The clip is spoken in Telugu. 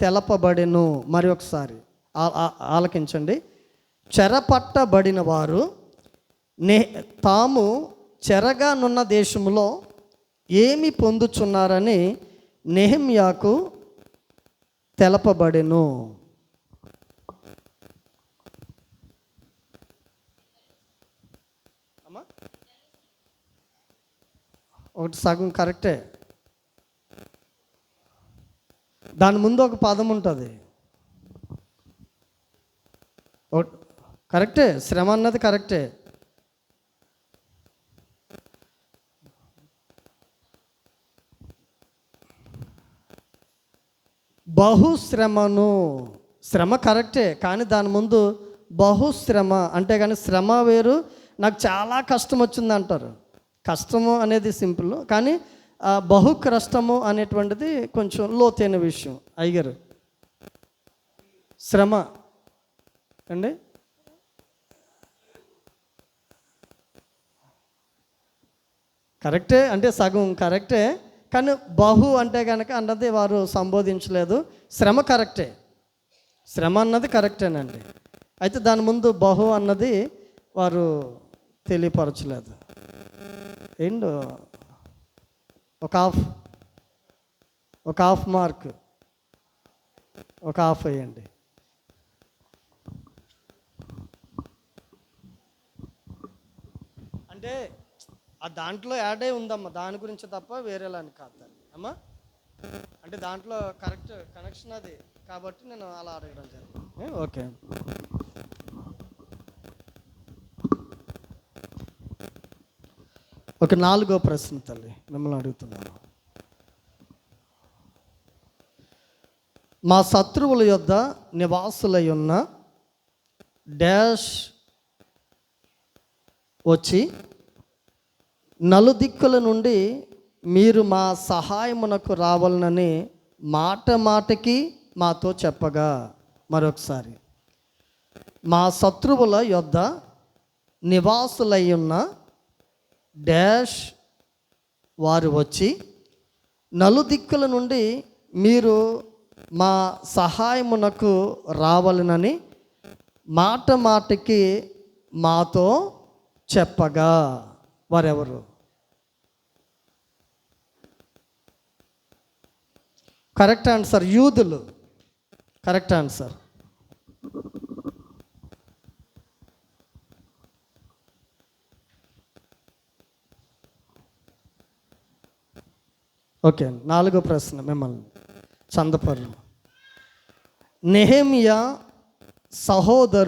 తెలపబడెను. మరి ఒకసారి ఆలకించండి. చెరపట్టబడిన వారు నే తాము చెరగానున్న దేశంలో ఏమి పొందుచున్నారని నెహమ్యాకు తెలపబడెను. ఒకటి సగం కరెక్టే. దాని ముందు ఒక పదం ఉంటుంది. కరెక్టే శ్రమ అన్నది కరెక్టే. బహుశ్రమను శ్రమ కరెక్టే కానీ దాని ముందు బహుశ్రమ అంటే కానీ శ్రమ వేరు నాకు చాలా కష్టం వచ్చింది అంటారు కష్టము అనేది సింపుల్ కానీ బహుక్రష్టము బహు కష్టము అనేటువంటిది కొంచెం లోతైన విషయం. అయ్యగారు శ్రమ అండి కరెక్టే అంటే సగం కరెక్టే కానీ బహు అంటే కనుక అన్నది వారు సంబోధించలేదు. శ్రమ కరెక్టే. శ్రమ అన్నది కరెక్టేనండి. అయితే దాని ముందు బహు అన్నది వారు తెలియపరచలేదు. ఏంటో ఒక హాఫ్ ఒక హాఫ్ మార్క్ ఒక హాఫ్ వేయండి. అంటే ఆ దాంట్లో యాడ్ అయి ఉందమ్మా దాని గురించి తప్ప వేరేలా అని కాదు దాన్ని అమ్మా అంటే దాంట్లో కరెక్ట్ కనెక్షన్ అది కాబట్టి నేను అలా అడగడం జరిగింది. ఓకే. ఒక నాలుగో ప్రశ్న తల్లి మిమ్మల్ని అడుగుతున్నాను. మా శత్రువుల యొద్ద నివాసులై ఉన్న డాష్ వచ్చి నలుదిక్కుల నుండి మీరు మా సహాయమునకు రావాలనని మాట మాటకి మాతో చెప్పగా. మరొకసారి. మా శత్రువుల యొద్ద నివాసులై ఉన్న డాష్ వారు వచ్చి నలుదిక్కుల నుండి మీరు మా సహాయమునకు రావాలనని మాట మాటకి మాతో చెప్పగా. వారెవరు? కరెక్ట్ ఆన్సర్ యూదులు. Correct answer. ఓకే నాలుగో ప్రశ్న మిమ్మల్ని. చందపర్రు నెహేమియా సహోదరు